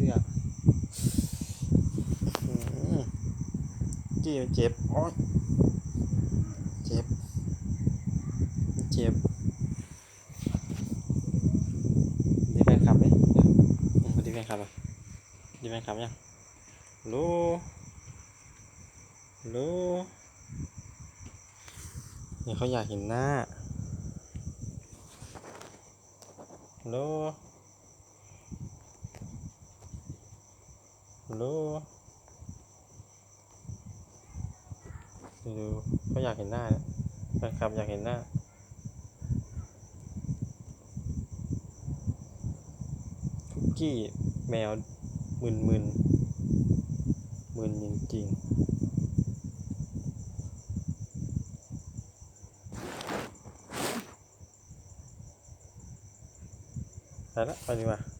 สื้อจี้มันเจ็บโอ้ยเจ็บ เจ็บดีแฟนคลับไหมอืมดีแฟนคลับอะดีแฟนคลับยังรู้รู้เนี่ยเขาอยากเห็นหน้ารู้ ฮัล โลดูเขาอยากเห็นหน้านี่ยแฟนคลับ อยากเห็นหน้าคุกกี้แมวมึนมึนมึนจริงๆไปละไปดีกว่า